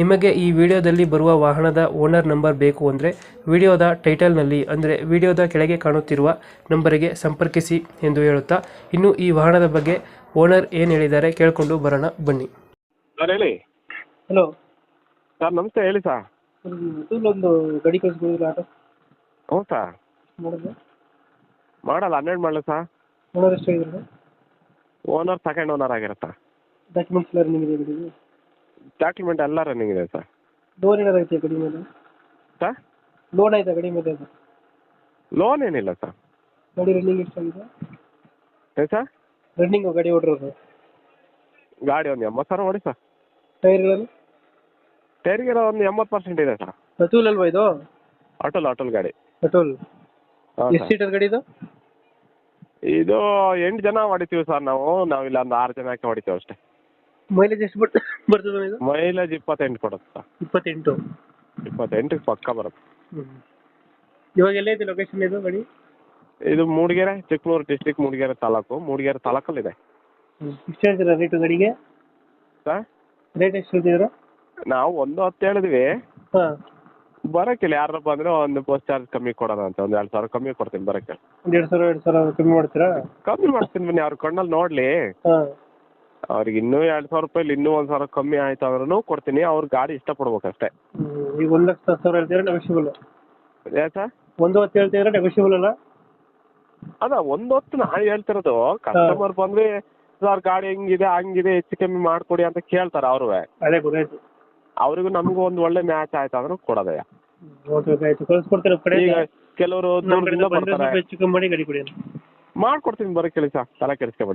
ನಿಮಗೆ ಈ ವಿಡಿಯೋದಲ್ಲಿ ಬರುವ ವಾಹನದ ಓನರ್ ನಂಬರ್ ಬೇಕು ಅಂದರೆ ವಿಡಿಯೋದ ಟೈಟಲ್ನಲ್ಲಿ ಅಂದರೆ ವಿಡಿಯೋದ ಕೆಳಗೆ ಕಾಣುತ್ತಿರುವ ನಂಬರಿಗೆ ಸಂಪರ್ಕಿಸಿ ಎಂದು ಹೇಳುತ್ತಾ ಇನ್ನು ಈ ವಾಹನದ ಬಗ್ಗೆ ಓನರ್ ಏನು ಹೇಳಿದ್ದಾರೆ ಕೇಳಿಕೊಂಡು ಬರೋಣ ಬನ್ನಿ. ಸರ್ ಹೇಳಿ. ಹಲೋ. ಸರ್ ನಮಸ್ತೆ ಹೇಳಿ ಸರ್. ಒಂದು ಗಾಡಿ ಕಳಿಸ್ಬೋದಿಲ್ಲ ಆಟೋ? ಹ್ಞೂ ಸರ್ ಮಾಡಿದ್ರೆ ಮಾಡಲ್ಲ ಹನ್ನೆರಡು ಮಾಡಲ ಸರ್. ಓನರ್ ಎಷ್ಟಾಗಿದ್ರೆ ಓನರ್ ಸೆಕೆಂಡ್ ಓನರ್ ಆಗಿರುತ್ತಾ? ಡಾಕ್ಯುಮೆಂಟ್ಸ್ ಎಲ್ಲ ರನ್ನಿಂಗ್ ಇದೆ ಡಾಕ್ಯುಮೆಂಟ್ ಎಲ್ಲ ರನ್ನಿಂಗ್ ಇದೆ ಸರ್. ಲೋನ್ ಏನಾದ್ರು ಐತೆ ಗಾಡಿ ಮೇಲೆ? ಸರ್? ಲೋನ್ ಐತೆ ಗಾಡಿ ಮೇಲೆ ಅದು? ಲೋನ್ ಏನಿಲ್ಲ ಸರ್. ಗಾಡಿ ರನ್ನಿಂಗ್ ಎಷ್ಟಾಗಿದೆ ಏನು ಸರ್? ರನ್ನಿಂಗ್ ಗಾಡಿ ಓಡಿರೋದು? ಗಾಡಿ ಒಂದು ಎಂಬತ್ತು ಸಾವಿರ ಓಡಿ ಸರ್. ಟೈರ್ ಟೈರ್ಗೆಲ್ಲ ಒಂದು ಎಂಬತ್ತು ಪರ್ಸೆಂಟ್ ಇದೆ ಸರ್. ಅತುಲ್ ಅಲ್ವಾ ಇದು? ಅಟಲ್ ಅಟಲ್ ಗಾಡಿ. ಪೆಟ್ರೋಲ್ ಹಾಂ ಎಷ್ಟು ಸರ್. ಸೀಟರ್ ಗಾಡಿ ಇದು? ಇದು ಎಂಟು ಜನ ಹೊಡಿತೀವಿ ಸರ್ ನಾವು. ನಾವಿಲ್ಲ ಒಂದು ಆರು ಜನಕ್ಕೆ ಹೊಡಿತೀವಿ ಅಷ್ಟೇ. ಮೈಲೇಜ್ ಎಷ್ಟು ಬರ್ತದೆ ಬರ್ತದೆ ಇದು? ಮೈಲೇಜ್ ಇಪ್ಪತ್ತೆಂಟು ಕೊಡುತ್ತೆ. ಇಪ್ಪತ್ತೆಂಟು. ಇಪ್ಪತ್ತೆಂಟಕ್ಕೆ ಪಕ್ಕ ಬರುತ್ತೆ. ಇವಾಗ ಎಲ್ಲೈತೆ ಲೊಕೇಶನ್ ಇದು ಗಾಡಿ? ಇದು ಮೂಡಿಗೆರೆ ಚಿಕ್ಕಮಗಳೂರು ಡಿಸ್ಟಿಕ್ ಮೂಡಿಗೆರೆ ತಾಲೂಕು. ಮೂಡಿಗೆರೆ ತಾಲೂಕಲ್ಲಿದೆ. ಎಷ್ಟು ಹೇಳ್ತೀರಾ ರೇಟು ಗಾಡಿಗೆ? ಸರ್ ರೇಟ್ ಎಷ್ಟು ಹೇಳ್ತಿದ್ದೀರಾ? ನಾವು ಒಂದು ಹತ್ತು ಹೇಳಿದ್ವಿ. ಹಾಂ. ಬರಕ್ಕಿಲ್ಲ ಯಾರು ಬಂದ್ರೆ ಒಂದು ಬಸ್ ಚಾರ್ಜ್ ಕಮ್ಮಿ ಕೊಡೋಣ ಅಂತ ಒಂದು ಎರಡು ಸಾವಿರ ಕಮ್ಮಿ ಕೊಡ್ತೀನಿ ಬರಕ್ಕೆ ಒಂದು ಎರಡು ಸಾವಿರ ಎರಡು ಸಾವಿರ ಕಮ್ಮಿ ಮಾಡ್ತೀರಾ? ಕಮ್ಮಿ ಮಾಡ್ತೀನಿ ಬನ್ನಿ ಅವ್ರ ಕಣ್ಣಲ್ಲಿ ನೋಡ್ಲಿ. ಹಾಂ. ಅವ್ರಿಗೆ ಇನ್ನೂ ಎರಡ್ ಸಾವಿರ ರೂಪಾಯಿ ಇನ್ನೂ ಒಂದು ಸಾವಿರ ಕಮ್ಮಿ ಆಯ್ತು ಅಂದ್ರೂ ಕೊಡ್ತೀನಿ. ಅವ್ರ ಗಾಡಿ ಇಷ್ಟಪಡ್ಬೇಕಷ್ಟೇ. ಈಗ ಒಂದು ಲಕ್ಷ ಹತ್ತು ಸಾವಿರ ಹೇಳ್ತೀರಾ ನೆಗೋಷಿಯಬಲ್ ಯಾ ಸರ್? ಒಂದು ಹೊತ್ತು ಹೇಳ್ತಿದ್ರೆ ನೆಗೋಷಿಯಬಲ್ ಅಲ್ಲ? ಅದ ಒಂದು ಹೊತ್ತು ನಾನು ಹೇಳ್ತಿರೋದು ಕಸ್ಟಮರ್ ಬಂದ್ರೆ ಸರ್ ಗಾಡಿ ಹೆಂಗಿದೆ ಹಂಗಿದೆ ಹೆಚ್ಚು ಕಮ್ಮಿ ಮಾಡ್ಕೊಡಿ ಅಂತ ಕೇಳ್ತಾರೆ ಅವ್ರು ಅದೇ ಅವ್ರಿಗೂ ನಮಗೂ ಒಂದು ಒಳ್ಳೆ ಮ್ಯಾಚ್ ಆಯ್ತು ಅಂದ್ರೆ ಕೊಡೋದಯ್ಯ. ಓಕೆ ಓಕೆ ಆಯ್ತು. ಕಳ್ಸ್ಕೊಡ್ತೀರಾ ಕಡೆ? ಈಗ ಕೆಲವರು ನಮ್ಮ ಕಡೆಯಿಂದ ದೂರದಿಂದ ಬರ್ತಾರೆ. ಹೆಚ್ಚು ಕಮ್ಮಿ ಮಾಡಿ ಗಾಡಿ ಕೊಡಿ ಮಾಡ್ಕೊಡ್ತೀನಿ ಬರಕ್ಕೆ ಕೆಲಸ ತಲೆ ಕೆಡಿಸ್ಕೊಬೇಡಿ.